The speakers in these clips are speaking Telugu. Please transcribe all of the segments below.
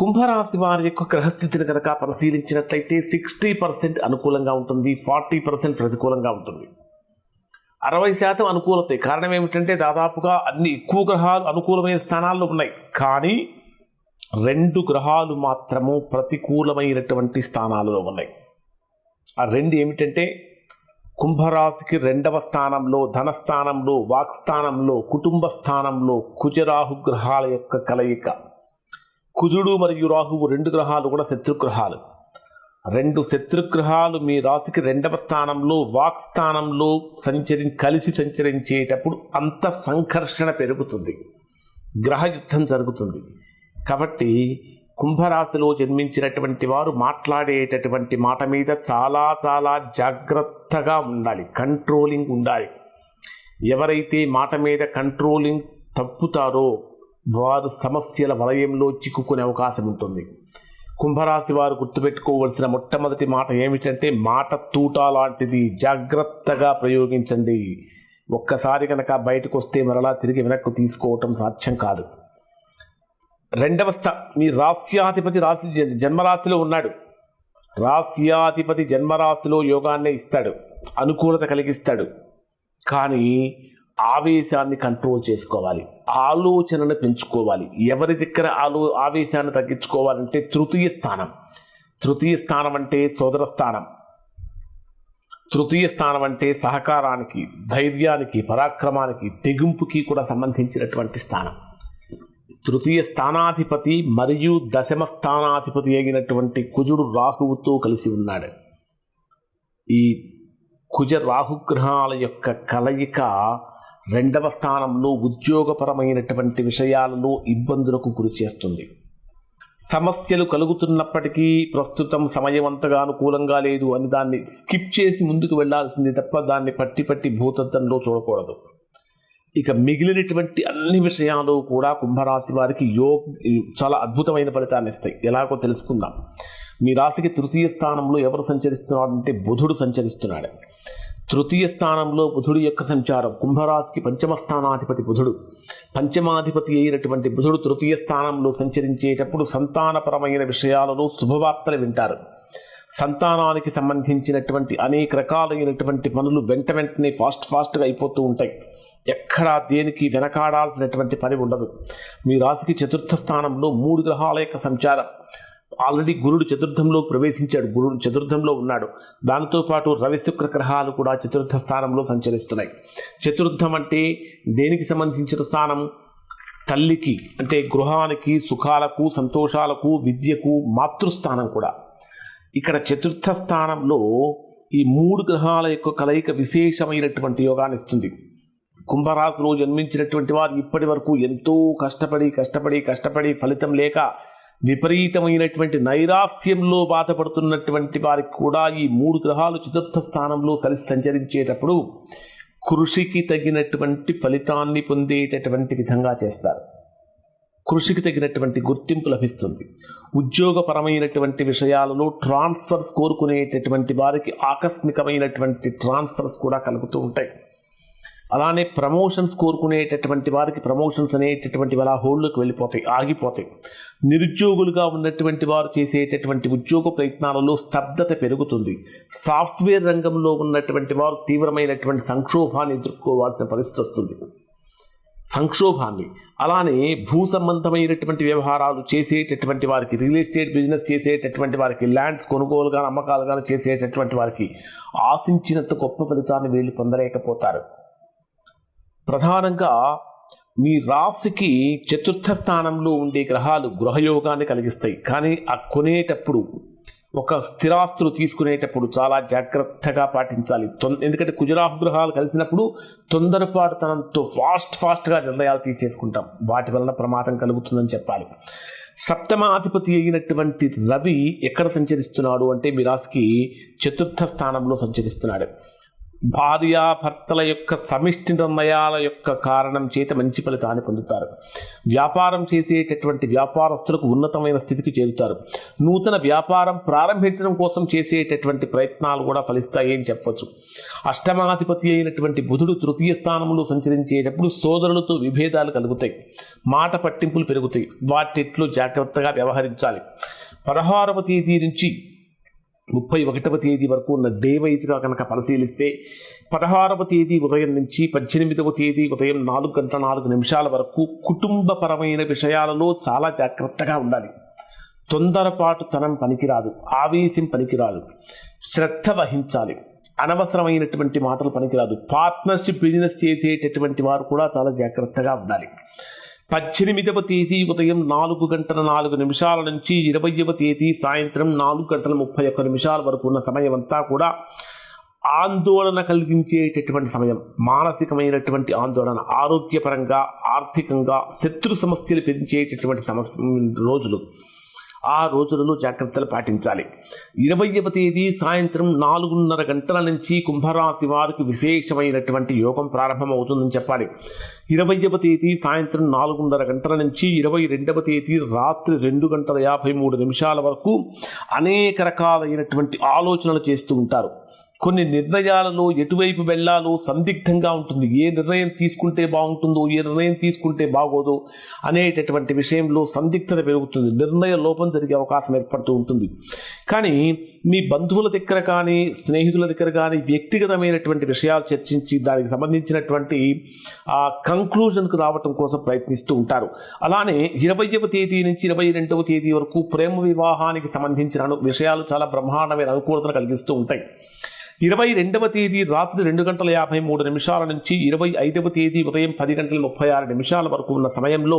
కుంభరాశి వారి యొక్క గ్రహస్థితిని కనుక పరిశీలించినట్లయితే సిక్స్టీ పర్సెంట్ అనుకూలంగా ఉంటుంది ఫార్టీ పర్సెంట్ ప్రతికూలంగా ఉంటుంది. అరవై శాతం అనుకూలత కారణం ఏమిటంటే దాదాపుగా అన్ని ఎక్కువ గ్రహాలు అనుకూలమైన స్థానాల్లో ఉన్నాయి. కానీ రెండు గ్రహాలు మాత్రము ప్రతికూలమైనటువంటి స్థానాలలో ఉన్నాయి. ఆ రెండు ఏమిటంటే కుంభరాశికి రెండవ స్థానంలో ధనస్థానంలో వాక్స్థానంలో కుటుంబ స్థానంలో కుజరాహు గ్రహాల యొక్క కలయిక. కుజుడు మరియు రాహువు రెండు గ్రహాలు కూడా శత్రుగ్రహాలు. రెండు శత్రుగ్రహాలు మీ రాశికి రెండవ స్థానంలో వాక్ స్థానంలో సంచరి కలిసి సంచరించేటప్పుడు అంత సంఘర్షణ పెరుగుతుంది. గ్రహ యుద్ధం జరుగుతుంది. కాబట్టి కుంభరాశిలో జన్మించినటువంటి వారు మాట్లాడేటటువంటి మాట మీద చాలా చాలా జాగ్రత్తగా ఉండాలి. కంట్రోలింగ్ ఉండాలి. ఎవరైతే మాట మీద కంట్రోలింగ్ తప్పుతారో వారు సమస్యల వలయంలో చిక్కుకునే అవకాశం ఉంటుంది. కుంభరాశి వారు గుర్తుపెట్టుకోవలసిన మొట్టమొదటి మాట ఏమిటంటే మాట తూట లాంటిది జాగ్రత్తగా ప్రయోగించండి. ఒక్కసారి కనుక బయటకు వస్తే మరలా తిరిగి వెనక్కు తీసుకోవటం సాధ్యం కాదు. రెండవ స్థ మీ రాస్యాధిపతి రాశి జన్మరాశిలో ఉన్నాడు. రాస్యాధిపతి జన్మరాశిలో యోగాన్నే ఇస్తాడు. అనుకూలత కలిగిస్తాడు. కానీ ఆవేశాన్ని కంట్రోల్ చేసుకోవాలి. ఆలోచనను పెంచుకోవాలి. ఎవరి దగ్గర ఆలో ఆవేశాన్ని తగ్గించుకోవాలంటే తృతీయ స్థానం. తృతీయ స్థానం అంటే సోదర స్థానం. తృతీయ స్థానం అంటే సహకారానికి ధైర్యానికి పరాక్రమానికి తెగింపుకి కూడా సంబంధించినటువంటి స్థానం. తృతీయ స్థానాధిపతి మరియు దశమ స్థానాధిపతి అయినటువంటి కుజుడు రాహువుతో కలిసి ఉన్నాడు. ఈ కుజ రాహుగ్రహాల యొక్క కలయిక రెండవ స్థానంలో ఉద్యోగపరమైనటువంటి విషయాలలో ఇబ్బందులకు గురి చేస్తుంది. సమస్యలు కలుగుతున్నప్పటికీ ప్రస్తుతం సమయం అంతగా అనుకూలంగా లేదు అని దాన్ని స్కిప్ చేసి ముందుకు వెళ్ళాల్సింది తప్ప దాన్ని పట్టి పట్టి భూతత్వంలో చూడకూడదు. ఇక మిగిలినటువంటి అన్ని విషయాలు కూడా కుంభరాశి వారికి యోగ చాలా అద్భుతమైన ఫలితాన్ని ఇస్తాయి. ఎలాగో తెలుసుకుందాం. మీ రాశికి తృతీయ స్థానంలో ఎవరు సంచరిస్తున్నాడు అంటే బుధుడు సంచరిస్తున్నాడు. తృతీయ స్థానంలో బుధుడు యొక్క సంచారం కుంభరాశికి పంచమ స్థానాధిపతి బుధుడు. పంచమాధిపతి అయినటువంటి బుధుడు తృతీయ స్థానంలో సంచరించేటప్పుడు సంతానపరమైన విషయాలలో శుభవార్తలు వింటారు. సంతానానికి సంబంధించినటువంటి అనేక రకాలైనటువంటి పనులు వెంట వెంటనే ఫాస్ట్ ఫాస్ట్గా అయిపోతూ ఉంటాయి. ఎక్కడా దేనికి వెనకాడాల్సినటువంటి పని ఉండదు. మీ రాశికి చతుర్థ స్థానంలో మూడు గ్రహాల యొక్క సంచారం. ఆల్రెడీ గురుడు చతుర్థంలో ప్రవేశించాడు గురుడు చతుర్థంలో ఉన్నాడు. దానితో పాటు రవి శుక్ర గ్రహాలు కూడా చతుర్థ స్థానంలో సంచరిస్తున్నాయి. చతుర్థం అంటే దేనికి సంబంధించిన స్థానం? తల్లికి అంటే గృహానికి సుఖాలకు సంతోషాలకు విద్యకు మాతృస్థానం కూడా. ఇక్కడ చతుర్థ స్థానంలో ఈ మూడు గ్రహాల యొక్క కలయిక విశేషమైనటువంటి యోగాన్ని ఇస్తుంది. కుంభరాశిలో జన్మించినటువంటి వారు ఇప్పటి వరకు ఎంతో కష్టపడి కష్టపడి కష్టపడి ఫలితం లేక విపరీతమైనటువంటి నైరాస్యంలో బాధపడుతున్నటువంటి వారికి కూడా ఈ మూడు గ్రహాలు చతుర్థ స్థానంలో కలిసి సంచరించేటప్పుడు కృషికి తగినటువంటి ఫలితాన్ని పొందేటటువంటి విధంగా చేస్తారు. కృషికి తగినటువంటి గుర్తింపు లభిస్తుంది. ఉద్యోగపరమైనటువంటి విషయాలలో ట్రాన్స్ఫర్స్ కోరుకునేటటువంటి వారికి ఆకస్మికమైనటువంటి ట్రాన్స్ఫర్స్ కూడా కలుగుతూ ఉంటాయి. అలానే ప్రమోషన్స్ కోరుకునేటటువంటి వారికి ప్రమోషన్స్ అనేటటువంటి అలా హోల్డ్లోకి వెళ్ళిపోతాయి ఆగిపోతాయి. నిరుద్యోగులుగా ఉన్నటువంటి వారు చేసేటటువంటి ఉద్యోగ ప్రయత్నాలలో స్తబ్దత పెరుగుతుంది. సాఫ్ట్వేర్ రంగంలో ఉన్నటువంటి వారు తీవ్రమైనటువంటి సంక్షోభాన్ని ఎదుర్కోవాల్సిన పరిస్థితి వస్తుంది. సంక్షోభాన్ని అలానే భూ సంబంధమైనటువంటి వ్యవహారాలు చేసేటటువంటి వారికి రియల్ ఎస్టేట్ బిజినెస్ చేసేటటువంటి వారికి ల్యాండ్స్ కొనుగోలుగా అమ్మకాలుగా చేసేటటువంటి వారికి ఆశించినంత గొప్ప ఫలితాన్ని వీళ్ళు పొందలేకపోతారు. ప్రధానంగా మీ రాశికి చతుర్థ స్థానంలో ఉండే గ్రహాలు గృహయోగాన్ని కలిగిస్తాయి. కానీ ఆ కొనేటప్పుడు ఒక స్థిరాస్తులు తీసుకునేటప్పుడు చాలా జాగ్రత్తగా పాటించాలి. తొం ఎందుకంటే కుజరాహు గ్రహాలు కలిసినప్పుడు తొందరపాటుతనంతో ఫాస్ట్ ఫాస్ట్గా నిర్ణయాలు తీసేసుకుంటాం. వాటి వలన ప్రమాదం కలుగుతుందని చెప్పాలి. సప్తమాధిపతి అయినటువంటి రవి ఎక్కడ సంచరిస్తున్నాడు అంటే మీ రాశికి చతుర్థ స్థానంలో సంచరిస్తున్నాడు. భార్యాభర్తల యొక్క సమిష్టి నిర్ణయాల యొక్క కారణం చేత మంచి ఫలితాన్ని పొందుతారు. వ్యాపారం చేసేటటువంటి వ్యాపారస్తులకు ఉన్నతమైన స్థితికి చేరుతారు. నూతన వ్యాపారం ప్రారంభించడం కోసం చేసేటటువంటి ప్రయత్నాలు కూడా ఫలిస్తాయి అని చెప్పవచ్చు అష్టమాధిపతి అయినటువంటి బుధుడు తృతీయ స్థానంలో సంచరించేటప్పుడు సోదరులతో విభేదాలు కలుగుతాయి. మాట పట్టింపులు పెరుగుతాయి. వాటిట్లో జాగ్రత్తగా వ్యవహరించాలి. పదహారవ తేదీ నుంచి ముప్పై ఒకటవ తేదీ వరకు ఉన్న డే వైజ్గా కనుక పరిశీలిస్తే పదహారవ తేదీ ఉదయం నుంచి పద్దెనిమిదవ తేదీ ఉదయం నాలుగు గంటల నాలుగు నిమిషాల వరకు కుటుంబపరమైన విషయాలలో చాలా జాగ్రత్తగా ఉండాలి. తొందరపాటు తనం పనికిరాదు ఆవేశం పనికిరాదు శ్రద్ధ వహించాలి. అనవసరమైనటువంటి మాటలు పనికిరాదు. పార్ట్నర్షిప్ బిజినెస్ చేసేటటువంటి వారు కూడా చాలా జాగ్రత్తగా ఉండాలి. పద్దెనిమిదవ తేదీ ఉదయం నాలుగు గంటల నాలుగు నిమిషాల నుంచి ఇరవైవ తేదీ సాయంత్రం నాలుగు గంటల ముప్పై ఒక్క నిమిషాల వరకు ఉన్న సమయం అంతా కూడా ఆందోళన కలిగించేటటువంటి సమయం. మానసికమైనటువంటి ఆందోళన ఆరోగ్యపరంగా ఆర్థికంగా శత్రు సమస్యలు పెంచేటటువంటి సమస్య రోజులు. ఆ రోజులను జాగ్రత్తలు పాటించాలి. ఇరవయవ తేదీ సాయంత్రం నాలుగున్నర గంటల నుంచి కుంభరాశి వారికి విశేషమైనటువంటి యోగం ప్రారంభమవుతుందని చెప్పాలి. ఇరవయవ తేదీ సాయంత్రం నాలుగున్నర గంటల నుంచి ఇరవై రెండవ తేదీ రాత్రి రెండు గంటల యాభై మూడు నిమిషాల వరకు అనేక రకాలైనటువంటి ఆలోచనలు చేస్తూ ఉంటారు. కొన్ని నిర్ణయాలలో ఎటువైపు వెళ్ళాలో సందిగ్ధంగా ఉంటుంది. ఏ నిర్ణయం తీసుకుంటే బాగుంటుందో ఏ నిర్ణయం తీసుకుంటే బాగోదో అనేటటువంటి విషయంలో సందిగ్ధత పెరుగుతుంది. నిర్ణయ లోపం జరిగే అవకాశం ఏర్పడుతూ ఉంటుంది. కానీ మీ బంధువుల దగ్గర కానీ స్నేహితుల దగ్గర కానీ వ్యక్తిగతమైనటువంటి విషయాలు చర్చించి దానికి సంబంధించినటువంటి ఆ కంక్లూజన్కు రావటం కోసం ప్రయత్నిస్తూ ఉంటారు. అలానే ఇరవైవ తేదీ నుంచి ఇరవై రెండవ తేదీ వరకు ప్రేమ వివాహానికి సంబంధించిన విషయాలు చాలా బ్రహ్మాండమైన అనుకూలతను కలిగిస్తూ ఉంటాయి. ఇరవై రెండవ తేదీ రాత్రి రెండు గంటల యాభై మూడు నిమిషాల నుంచి ఇరవై ఐదవ తేదీ ఉదయం పది గంటల ముప్పై ఆరు నిమిషాల వరకు ఉన్న సమయంలో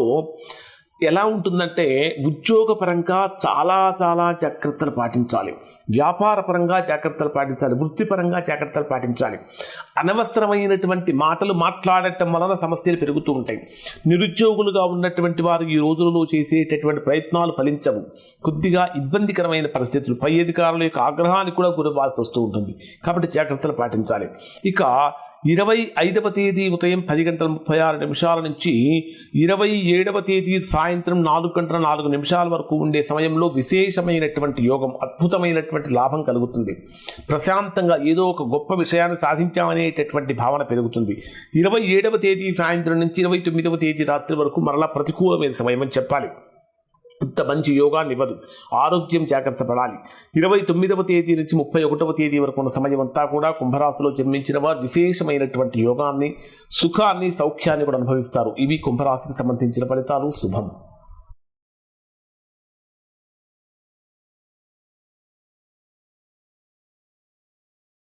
ఎలా ఉంటుందంటే ఉద్యోగపరంగా చాలా చాలా జాగ్రత్తలు పాటించాలి. వ్యాపారపరంగా జాగ్రత్తలు పాటించాలి. వృత్తిపరంగా జాగ్రత్తలు పాటించాలి. అనవసరమైనటువంటి మాటలు మాట్లాడటం వలన సమస్యలు పెరుగుతూ ఉంటాయి. నిరుద్యోగులుగా ఉన్నటువంటి వారు ఈ రోజులలో చేసేటటువంటి ప్రయత్నాలు ఫలించవు. కొద్దిగా ఇబ్బందికరమైన పరిస్థితులు పై అధికారుల యొక్క ఆగ్రహానికి కూడా గురవ్వాల్సి వస్తూ ఉంటుంది. కాబట్టి జాగ్రత్తలు పాటించాలి. ఇక ఇరవై ఐదవ తేదీ ఉదయం పది గంటల ముప్పై ఆరు నిమిషాల నుంచి ఇరవై ఏడవ తేదీ సాయంత్రం నాలుగు గంటల నాలుగు నిమిషాల వరకు ఉండే సమయంలో విశేషమైనటువంటి యోగం అద్భుతమైనటువంటి లాభం కలుగుతుంది. ప్రశాంతంగా ఏదో ఒక గొప్ప విషయాన్ని సాధించామనేటటువంటి భావన పెరుగుతుంది. ఇరవై ఏడవ తేదీ సాయంత్రం నుంచి ఇరవై తొమ్మిదవ తేదీ రాత్రి వరకు మరలా ప్రతికూలమైన సమయం అని చెప్పాలి. ఇంత మంచి యోగాన్ని ఇవ్వదు. ఆరోగ్యం జాగ్రత్త పడాలి. ఇరవై తొమ్మిదవ తేదీ నుంచి ముప్పై ఒకటవ తేదీ వరకు ఉన్న సమయం అంతా కూడా కుంభరాశిలో జన్మించిన వారు విశేషమైనటువంటి యోగాన్ని సుఖాన్ని సౌఖ్యాన్ని కూడా అనుభవిస్తారు. ఇవి కుంభరాశికి సంబంధించిన ఫలితాలు. శుభం.